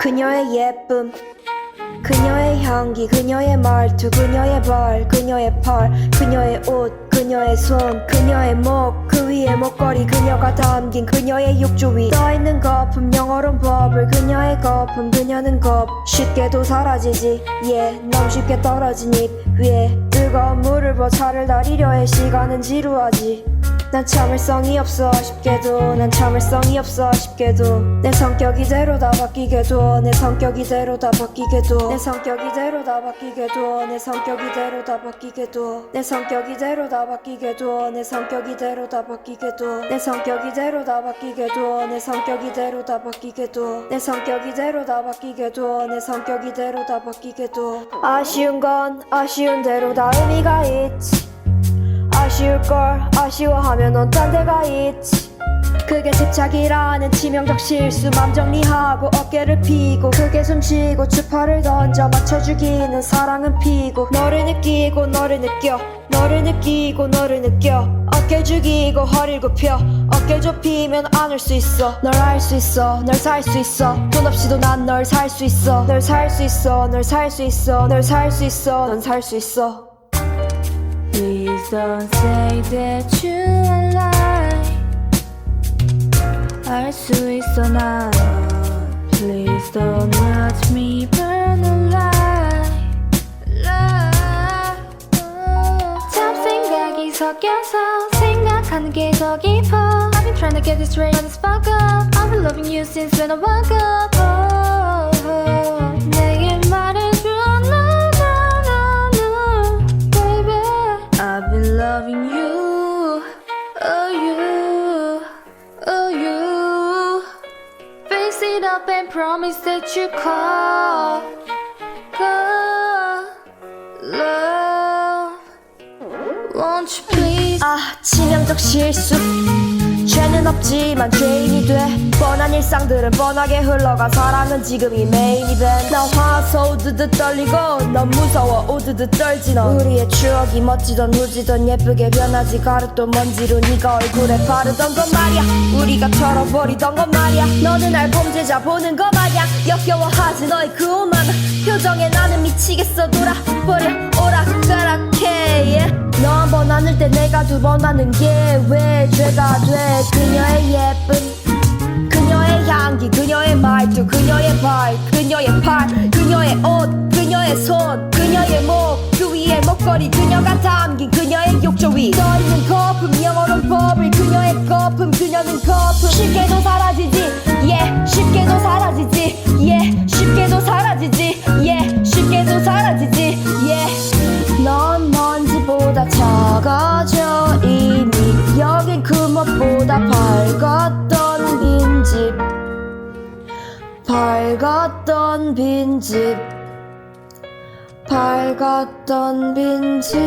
그녀의 예쁨 그녀의 향기 그녀의 말투 그녀의 발 그녀의 팔 그녀의 옷 그녀의 손 그녀의 목 그 위에 목걸이 그녀가 담긴 그녀의 욕조 위. 떠있는 거품 영어론 버블 그녀의 거품 그녀는 겁. 쉽게도 사라지지 yeah 너무 쉽게 떨어진 입 위에. 뜨거운 물을 버 차를 다리려 해 시간은 지루하지 난 참을성이 없어 싶게도 난 참을성이 없어 싶게도 내 성격 이대로 다 바뀌게 둬내 성격 이대로 다 바뀌게 둬내 성격 이대로 다 바뀌게 둬내 성격 이대로 다 바뀌게 둬내 성격 이대로 다 바뀌게 둬내 성격 이대로 다 바뀌게 둬내 성격 이대로 다 바뀌게 둬내 성격 이대로 다 바뀌게 둬내 성격 이대로 다 바뀌게 둬내 성격 이대로 다 바뀌게 둬 아쉬운 건 아쉬운 대로 다 의미가 있지 아쉬울 걸 아쉬워하면 넌 딴 데가 있지? 그게 집착이라는 치명적 실수 맘 정리하고 어깨를 피고 크게 숨쉬고 주파를 던져 맞춰 죽이는 사랑은 피고 너를 느끼고 너를 느껴 너를 느끼고 너를 느껴. 어깨 죽이고 허리를 굽혀 어깨 좁히면 안을 수 있어. 널 알 수 있어 널 살 수 있어. 돈 없이도 난 널 살 수 있어. 널 살 수 있어 널 살 수 있어. 널 살 수 있어 넌 살 수 있어 Please don't say that you are lie 알수 있어 난 Please don't watch me burn alive Love 참 생각이 섞여서 생각하는 게 더 깊어 I've been trying to get this straight on this fuck up I've been loving you since when I woke up It up and promise that you call call love Won't you please 아 치명적 실수 죄는 없지만 죄인이 돼 일상들은 뻔하게 흘러가 사랑은 지금 이 메인 이벤트 나 화서 우드드 떨리고 넌 무서워 우드드 떨지 넌. 우리의 추억이 멋지던 후지던 예쁘게 변하지 가루도 먼지로 네가 얼굴에 바르던 건 말이야. 우리가 털어버리던 건 말이야. 너는 날 범죄자 보는 거 마냥 역겨워하지 너의 그 오만. 표정에 나는 미치겠어 돌아버려 오락가락해 yeah. 너한번 안을 때 내가 두 번 하는 게 왜 죄가 돼? 그녀의 발 그녀의 팔 그녀의 옷 그녀의 손 그녀의 목그 위에 목걸이 그녀가 담긴 그녀의 욕조 위. 떠있는 거품 영어로 버블 그녀의 거품 그녀는 거품. 쉽게도 사라지지 yeah 쉽게도 사라지지 yeah 밝았던 빈집 밝았던 빈집